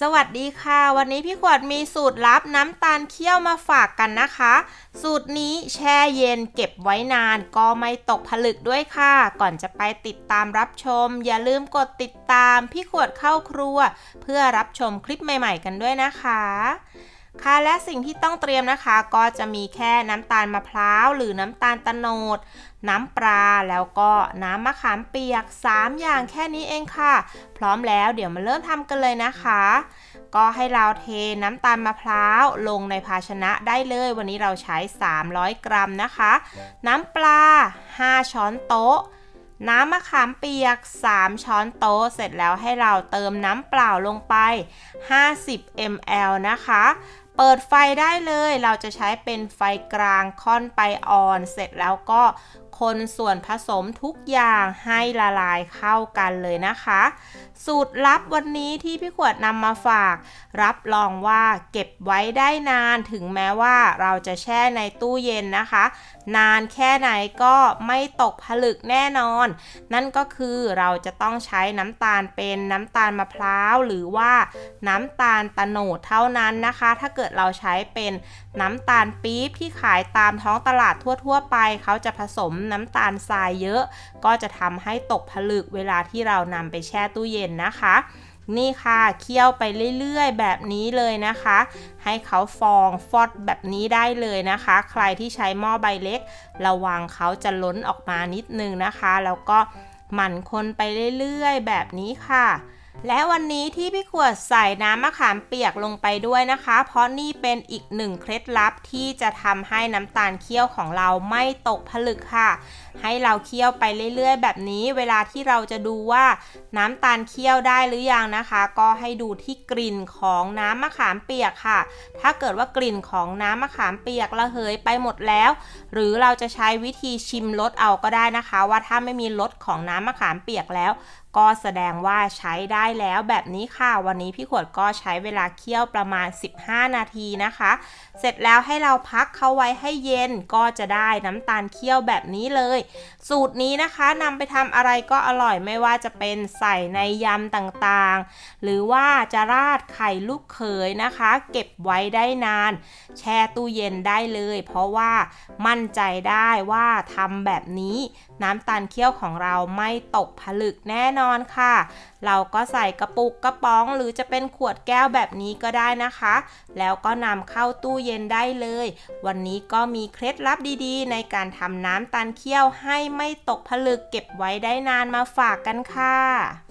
สวัสดีค่ะ วันนี้พี่ขวดมีสูตรลับน้ำตาลเคี่ยวมาฝากกันนะคะ สูตรนี้แช่เย็นเก็บไว้นานก็ไม่ตกผลึกด้วยค่ะ ก่อนจะไปติดตามรับชม อย่าลืมกดติดตามพี่ขวดเข้าครัว เพื่อรับชมคลิปใหม่ ๆ กันด้วยนะคะ ค่ะและสิ่งที่ต้องเตรียมนะคะก็จะมีแค่น้ำตาลมะพร้าวหรือน้ำตาลตะโนด น้ำปลาแล้วก็น้ำมะขามเปียก 3 อย่างแค่นี้เองค่ะ พร้อมแล้วเดี๋ยวมาเริ่มทำกันเลยนะคะ ก็ให้เราเทน้ำตาลมะพร้าวลงในภาชนะได้เลย วันนี้เราใช้ 300 กรัมนะคะ น้ำปลา 5 ช้อนโต๊ะน้ำมะขามเปียก 3 ช้อนโต๊ะ เสร็จแล้วให้เราเติมน้ำเปล่าลงไป 50 ml นะคะ เปิดไฟได้เลย เราจะใช้เป็นไฟกลางค่อนไปอ่อน เสร็จแล้วก็คนส่วนผสมทุกอย่างให้ละลายเข้ากันเลยนะคะ สูตรลับวันนี้ที่พี่ขวดนำมาฝาก รับรองว่าเก็บไว้ได้นานถึงแม้ว่าเราจะแช่ในตู้เย็นนะคะ นานแค่ไหนก็ไม่ตกผลึกแน่นอน นั่นก็คือเราจะต้องใช้น้ำตาลเป็นน้ำตาลมะพร้าว หรือว่าน้ำตาลตะโนดเท่านั้นนะคะ ถ้าเกิดเราใช้เป็นน้ำตาลปี๊บที่ขายตามท้องตลาดทั่ว ๆ ไป เขาจะผสมน้ำตาลทรายเยอะ ก็จะทำให้ตกผลึกเวลาที่เรานำไปแช่ตู้เย็นนะคะนี่ค่ะเคี่ยวไปเรื่อยๆ แบบนี้เลยนะคะ ให้เขาฟองฟอดแบบนี้ได้เลยนะคะ ใครที่ใช้หม้อใบเล็ก ระวังเขาจะล้นออกมานิดนึงนะคะ แล้วก็หมั่นคนไปเรื่อยๆ แบบนี้ค่ะ และวันนี้ที่พี่ขวดใส่น้ำมะขามเปียกลงไปด้วยนะคะ เพราะนี่เป็นอีกหนึ่งเคล็ดลับที่จะทำให้น้ำตาลเคี่ยวของเราไม่ตกผลึกค่ะ ให้เราเคี่ยวไปเรื่อยๆ แบบนี้ เวลาที่เราจะดูว่าน้ำตาลเคี่ยวได้หรือยังนะคะ ก็ให้ดูที่กลิ่นของน้ำมะขามเปียกค่ะ ถ้าเกิดว่ากลิ่นของน้ำมะขามเปียกระเหยไปหมดแล้ว หรือเราจะใช้วิธีชิมรสเอาก็ได้นะคะ ว่าถ้าไม่มีรสของน้ำมะขามเปียกแล้ว ก็แสดงว่าใช้ได้ได้แล้วแบบนี้ค่ะ วันนี้พี่ขวดก็ใช้เวลาเคี่ยวประมาณ 15 นาทีนะคะ เสร็จแล้วให้เราพักเขาไว้ให้เย็นก็จะได้น้ำตาลเคี่ยวแบบนี้เลย สูตรนี้นะคะนำไปทำอะไรก็อร่อยไม่ว่าจะเป็นใส่ในยำต่างๆ หรือว่าจะราดไข่ลูกเขยนะคะ เก็บไว้ได้นาน แช่ตู้เย็นได้เลย เพราะว่ามั่นใจได้ว่าทำแบบนี้น้ำตาลเคี่ยวของเราไม่ตกผลึกแน่นอนค่ะ เราก็ส่กระปุกกระป๋อง หรือจะเป็นขวดแก้วแบบนี้ก็ได้นะคะ แล้วก็นำเข้าตู้เย็นได้เลย วันนี้ก็มีเคล็ดลับดีๆ ในการทำน้ำตาลเคี่ยวให้ไม่ตกผลึกเก็บไว้ได้นานมาฝากกันค่ะ